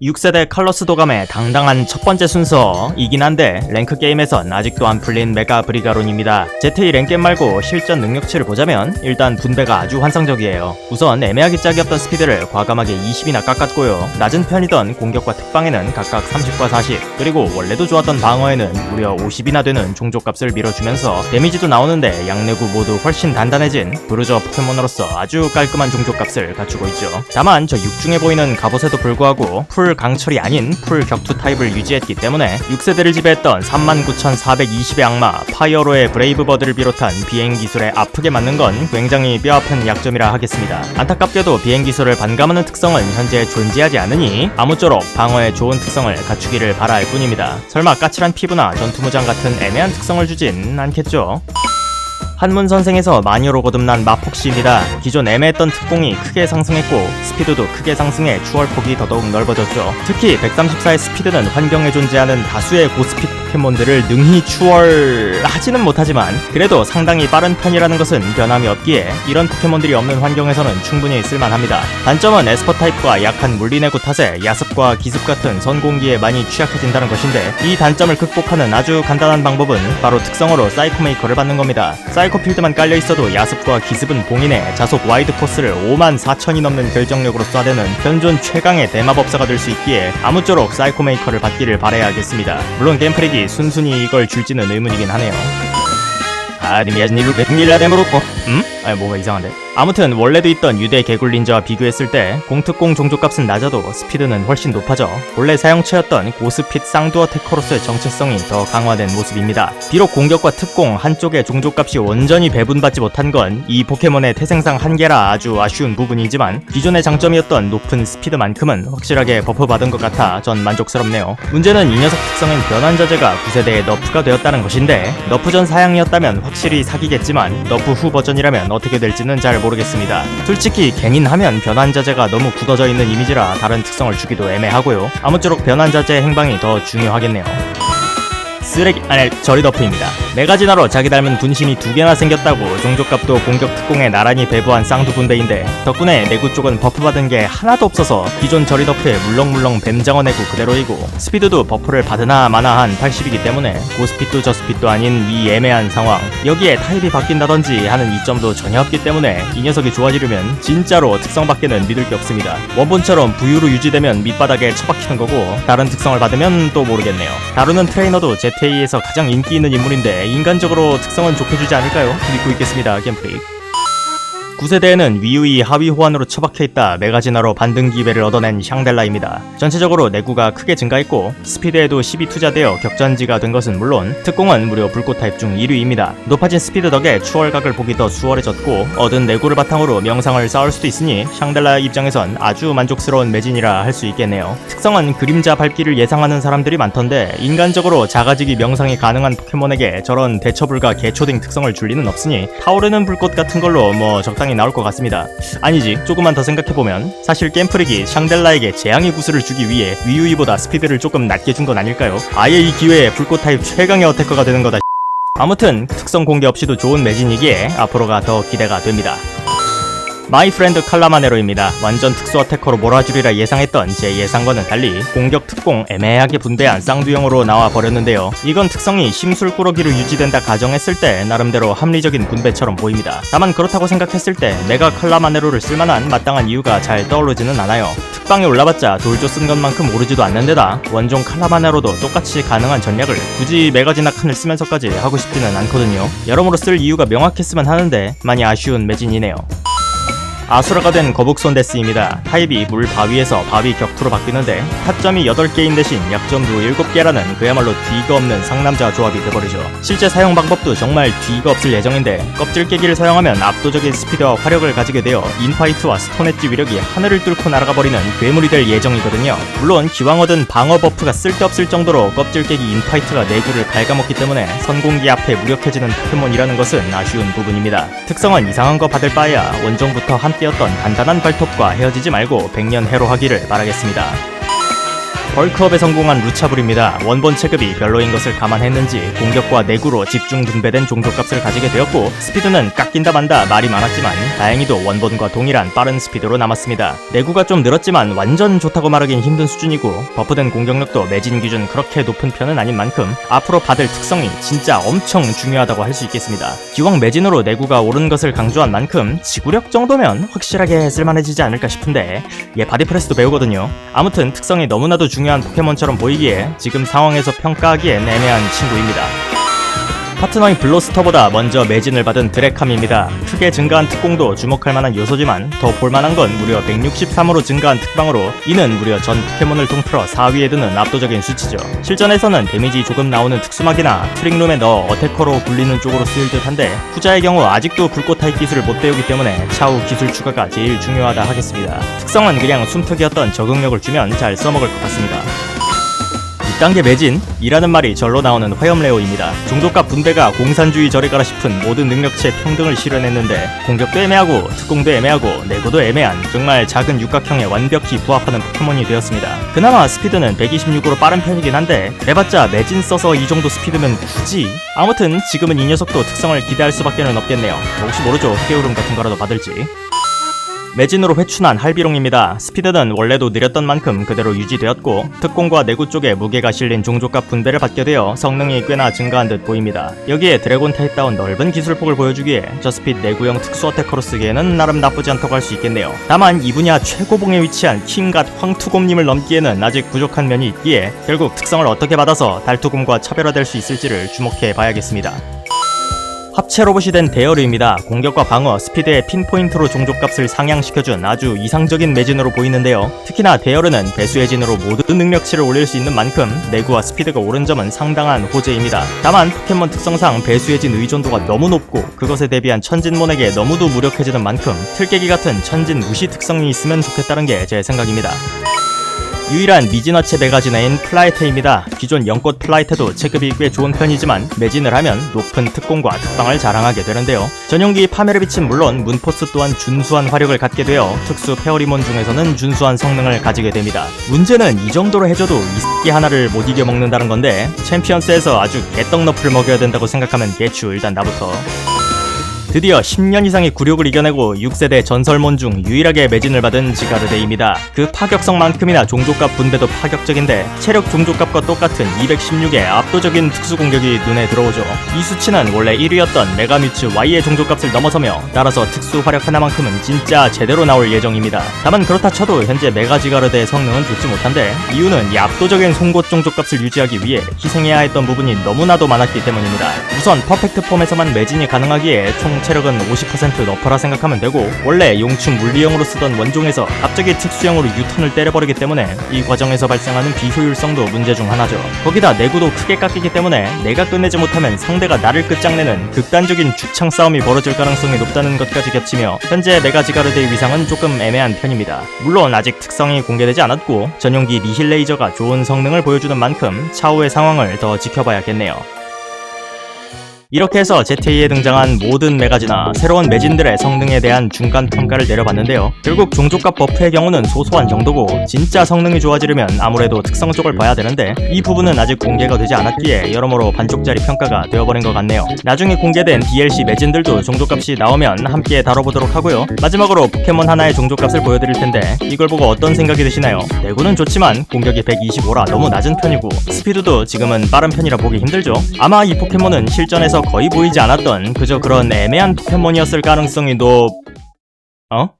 6세대 칼로스 도감의 당당한 첫 번째 순서이긴 한데 랭크 게임에선 아직도 안 풀린 메가 브리가론입니다. ZA 랭겜 말고 실전 능력치를 보자면 일단 분배가 아주 환상적이에요. 우선 애매하게 짝이었던 스피드를 과감하게 20이나 깎았고요. 낮은 편이던 공격과 특방에는 각각 30과 40 그리고 원래도 좋았던 방어에는 무려 50이나 되는 종족값을 밀어주면서 데미지도 나오는데 양내구 모두 훨씬 단단해진 브루저 포켓몬으로서 아주 깔끔한 종족값을 갖추고 있죠. 다만 저 육중해 보이는 갑옷에도 불구하고 풀 강철이 아닌 풀 격투 타입을 유지했기 때문에 6세대를 지배했던 39,420의 악마 파이어로의 브레이브버드를 비롯한 비행 기술에 아프게 맞는 건 굉장히 뼈아픈 약점이라 하겠습니다. 안타깝게도 비행 기술을 반감하는 특성은 현재 존재하지 않으니 아무쪼록 방어에 좋은 특성을 갖추기를 바랄 뿐입니다. 설마 까칠한 피부나 전투무장 같은 애매한 특성을 주진 않겠죠? 한문 선생에서 마녀로 거듭난 마폭씨입니다. 기존 애매했던 특공이 크게 상승했고 스피드도 크게 상승해 추월 폭이 더더욱 넓어졌죠. 특히 134의 스피드는 환경에 존재하는 다수의 고스피드 포켓몬들을 능히 추월하지는 못하지만 그래도 상당히 빠른 편이라는 것은 변함이 없기에 이런 포켓몬들이 없는 환경에서는 충분히 쓸만합니다. 단점은 에스퍼 타입과 약한 물리내구 탓에 야습과 기습 같은 선공기에 많이 취약해진다는 것인데 이 단점을 극복하는 아주 간단한 방법은 바로 특성으로 사이코메이커를 받는 겁니다. 사이 코 필드만 깔려 있어도 야습과 기습은 봉인해 자속 와이드 코스를 5만 4천이 넘는 결정력으로 쏴대는 현존 최강의 대마법사가 될 수 있기에 아무쪼록 사이코메이커를 받기를 바라야겠습니다. 물론 게임프릭이 순순히 이걸 줄지는 의문이긴 하네요. 아니미야진이루 백밀라뎀으로 어? 음? 아니 뭐가 이상한데? 아무튼 원래도 있던 유대 개굴 닌자와 비교했을 때 공특공 종족값은 낮아도 스피드는 훨씬 높아져 원래 사용처였던 고스핏 쌍두어 테커로서의 정체성이 더 강화된 모습입니다. 비록 공격과 특공 한쪽의 종족값이 온전히 배분받지 못한 건 이 포켓몬의 태생상 한계라 아주 아쉬운 부분이지만 기존의 장점이었던 높은 스피드만큼은 확실하게 버프 받은 것 같아 전 만족스럽네요. 문제는 이 녀석 특성인 변환 자재가 9세대에 너프가 되었다는 것인데 너프 전 사양이었다면 확실히 사기겠지만 너프 후 버전이라면 어떻게 될지는 잘 모르겠 습니다. 솔직히 갱인하면 변환 자재가 너무 굳어져 있는 이미지라 다른 특성을 주기도 애매하고요. 아무쪼록 변환 자재의 행방이 더 중요하겠네요. 쓰레기 아니 저리더프입니다. 메가지나로 자기 닮은 분신이 두 개나 생겼다고 종족값도 공격 특공에 나란히 배부한 쌍두 군데인데 덕분에 내구 쪽은 버프 받은 게 하나도 없어서 기존 저리더프에 물렁물렁 뱀장어 내구 그대로이고 스피드도 버프를 받으나 마나 한 80이기 때문에 고스피도 저스피도 아닌 이 애매한 상황 여기에 타입이 바뀐다든지 하는 이점도 전혀 없기 때문에 이 녀석이 좋아지려면 진짜로 특성 밖에는 믿을 게 없습니다. 원본처럼 부유로 유지되면 밑바닥에 처박히는 거고 다른 특성을 받으면 또 모르겠네요. 다루는 트레이너도 ZA에서 가장 인기 있는 인물인데 인간적으로 특성은 좋게 주지 않을까요? 믿고 있겠습니다. 게임프릭. 9세대에는 위유이 하위 호환으로 처박혀있다 메가지나로 반등 기회를 얻어낸 샹델라입니다. 전체적으로 내구가 크게 증가했고 스피드에도 10이 투자되어 격전지가 된 것은 물론 특공은 무려 불꽃 타입 중 1위입니다. 높아진 스피드 덕에 추월각을 보기 더 수월해졌고 얻은 내구를 바탕으로 명상을 쌓을 수도 있으니 샹델라 입장에선 아주 만족스러운 매진이라 할 수 있겠네요. 특성은 그림자 밟기를 예상하는 사람들이 많던데 인간적으로 작아지기 명상이 가능한 포켓몬에게 저런 대처불가 개초딩 특성을 줄 리는 없으니 타오르는 불꽃 같은 걸로 뭐 적당히 나올 것 같습니다. 아니지 조금만 더 생각해보면 사실 겜프릭이 샹델라에게 재앙의 구슬을 주기 위해 위유이보다 스피드를 조금 낮게 준 건 아닐까요? 아예 이 기회에 불꽃 타입 최강의 어태커가 되는 거다. 아무튼 특성 공개 없이도 좋은 매진이기에 앞으로가 더 기대가 됩니다. 마이 프렌드 칼라마네로입니다. 완전 특수 어태커로 몰아주리라 예상했던 제 예상과는 달리 공격 특공 애매하게 분배한 쌍두형으로 나와 버렸는데요. 이건 특성이 심술꾸러기로 유지된다 가정했을 때 나름대로 합리적인 분배처럼 보입니다. 다만 그렇다고 생각했을 때 메가 칼라마네로를 쓸만한 마땅한 이유가 잘 떠오르지는 않아요. 특방에 올라봤자 돌조 쓴 것만큼 오르지도 않는데다 원종 칼라마네로도 똑같이 가능한 전략을 굳이 메가지나 칸을 쓰면서까지 하고 싶지는 않거든요. 여러모로 쓸 이유가 명확했으면 하는데 많이 아쉬운 매진이네요. 아수라가 된 거북손 데스입니다. 타입이 물 바위에서 바위 격투로 바뀌는데 타점이 8개인 대신 약점도 7개라는 그야말로 뒤가 없는 상남자 조합이 돼버리죠. 실제 사용 방법도 정말 뒤가 없을 예정인데 껍질 깨기를 사용하면 압도적인 스피드와 화력을 가지게 되어 인파이트와 스톤 엣지 위력이 하늘을 뚫고 날아가 버리는 괴물이 될 예정이거든요. 물론 기왕 얻은 방어 버프가 쓸데없을 정도로 껍질 깨기 인파이트가 내구를 갉아먹기 때문에 선공기 앞에 무력해지는 포켓몬이라는 것은 아쉬운 부분입니다. 특성은 이상한 거 받을 바에야 원종부터 함 께였던 단단한 발톱과 헤어지지 말고 백년 해로 하기를 바라겠습니다. 벌크업에 성공한 루차불입니다. 원본 체급이 별로인 것을 감안했는지 공격과 내구로 집중 분배된 종족값을 가지게 되었고 스피드는 깎인다 만다 말이 많았지만 다행히도 원본과 동일한 빠른 스피드로 남았습니다. 내구가 좀 늘었지만 완전 좋다고 말하긴 힘든 수준이고 버프된 공격력도 매진 기준 그렇게 높은 편은 아닌 만큼 앞으로 받을 특성이 진짜 엄청 중요하다고 할 수 있겠습니다. 기왕 매진으로 내구가 오른 것을 강조한 만큼 지구력 정도면 확실하게 쓸만해지지 않을까 싶은데 얘 바디프레스도 배우거든요. 아무튼 특성이 너무나도 중요 한 포켓몬처럼 보이기에 지금 상황에서 평가하기엔 애매한 친구입니다. 파트너인 블로스터보다 먼저 매진을 받은 드래캄입니다. 크게 증가한 특공도 주목할 만한 요소지만 더 볼만한 건 무려 163으로 증가한 특방으로 이는 무려 전 포켓몬을 통틀어 4위에 드는 압도적인 수치죠. 실전에서는 데미지 조금 나오는 특수막이나 트릭룸에 넣어 어태커로 굴리는 쪽으로 쓰일 듯한데 후자의 경우 아직도 불꽃 타입 기술을 못 배우기 때문에 차후 기술 추가가 제일 중요하다 하겠습니다. 특성은 그냥 숨특이었던 적응력을 주면 잘 써먹을 것 같습니다. 2단계 매진 이라는 말이 절로 나오는 화염레오입니다. 종족과 분배가 공산주의 절에가라 싶은 모든 능력치의 평등을 실현했는데 공격도 애매하고 특공도 애매하고 내구도 애매한 정말 작은 육각형에 완벽히 부합하는 포켓몬이 되었습니다. 그나마 스피드는 126으로 빠른 편이긴 한데 그래봤자 매진 써서 이 정도 스피드면 굳이 아무튼 지금은 이 녀석도 특성을 기대할 수밖에 는 없겠네요. 혹시 모르죠 깨우름 같은 거라도 받을지. 매진으로 회춘한 할비롱입니다. 스피드는 원래도 느렸던 만큼 그대로 유지되었고 특공과 내구 쪽에 무게가 실린 종족값 분배를 받게 되어 성능이 꽤나 증가한 듯 보입니다. 여기에 드래곤 타입다운 넓은 기술폭을 보여주기에 저스핏 내구형 특수 어태커로 쓰기에는 나름 나쁘지 않다고 할 수 있겠네요. 다만 이 분야 최고봉에 위치한 킹갓 황투곰님을 넘기에는 아직 부족한 면이 있기에 결국 특성을 어떻게 받아서 달투곰과 차별화될 수 있을지를 주목해 봐야겠습니다. 합체 로봇이 된 데어르입니다. 공격과 방어, 스피드의 핀포인트로 종족값을 상향시켜준 아주 이상적인 매진으로 보이는데요. 특히나 데어르는 배수해진으로 모든 능력치를 올릴 수 있는 만큼 내구와 스피드가 오른 점은 상당한 호재입니다. 다만 포켓몬 특성상 배수해진 의존도가 너무 높고 그것에 대비한 천진몬에게 너무도 무력해지는 만큼 틀깨기 같은 천진 무시 특성이 있으면 좋겠다는 게 제 생각입니다. 유일한 미진어체 메가지나인 플라이테입니다. 기존 연꽃 플라이테도 체급이 꽤 좋은 편이지만 매진을 하면 높은 특공과 특방을 자랑하게 되는데요. 전용기 빛은 물론 문포스 또한 준수한 화력을 갖게 되어 특수 페어리몬 중에서는 준수한 성능을 가지게 됩니다. 문제는 이 정도로 해줘도 이 새끼 하나를 못 이겨 먹는다는 건데 챔피언스에서 아주 개떡 너프를 먹여야 된다고 생각하면 개추 일단 나부터. 드디어 10년 이상의 굴욕을 이겨내고 6세대 전설몬 중 유일하게 매진을 받은 지가르데입니다. 그 파격성만큼이나 종족값 분배도 파격적인데 체력 종족값과 똑같은 216의 압도적인 특수 공격이 눈에 들어오죠. 이 수치는 원래 1위였던 메가뮤츠 Y의 종족값을 넘어서며 따라서 특수 화력 하나만큼은 진짜 제대로 나올 예정입니다. 다만 그렇다 쳐도 현재 메가 지가르데의 성능은 좋지 못한데 이유는 이 압도적인 송곳 종족값을 유지하기 위해 희생해야 했던 부분이 너무나도 많았기 때문입니다. 우선 퍼펙트 폼에서만 매진이 가능하기에 총 체력은 50% 너퍼라 생각하면 되고 원래 용충 물리형으로 쓰던 원종에서 갑자기 특수형으로 유턴을 때려버리기 때문에 이 과정에서 발생하는 비효율성도 문제 중 하나죠. 거기다 내구도 크게 깎이기 때문에 내가 끝내지 못하면 상대가 나를 끝장내는 극단적인 주창 싸움이 벌어질 가능성이 높다는 것까지 겹치며 현재 메가지가르드의 위상은 조금 애매한 편입니다. 물론 아직 특성이 공개되지 않았고 전용기 니힐 레이저가 좋은 성능을 보여주는 만큼 차후의 상황을 더 지켜봐야겠네요. 이렇게 해서 ZA에 등장한 모든 메가지나 새로운 매진들의 성능에 대한 중간 평가를 내려봤는데요. 결국 종족값 버프의 경우는 소소한 정도고 진짜 성능이 좋아지려면 아무래도 특성 쪽을 봐야 되는데 이 부분은 아직 공개가 되지 않았기에 여러모로 반쪽짜리 평가가 되어버린 것 같네요. 나중에 공개된 DLC 매진들도 종족값이 나오면 함께 다뤄보도록 하고요. 마지막으로 포켓몬 하나의 종족값을 보여드릴 텐데 이걸 보고 어떤 생각이 드시나요? 내구는 좋지만 공격이 125라 너무 낮은 편이고 스피드도 지금은 빠른 편이라 보기 힘들죠. 아마 이 포켓몬은 실전 거의 보이지 않았던 그저 그런 애매한 포켓몬이었을 가능성이 높... 어?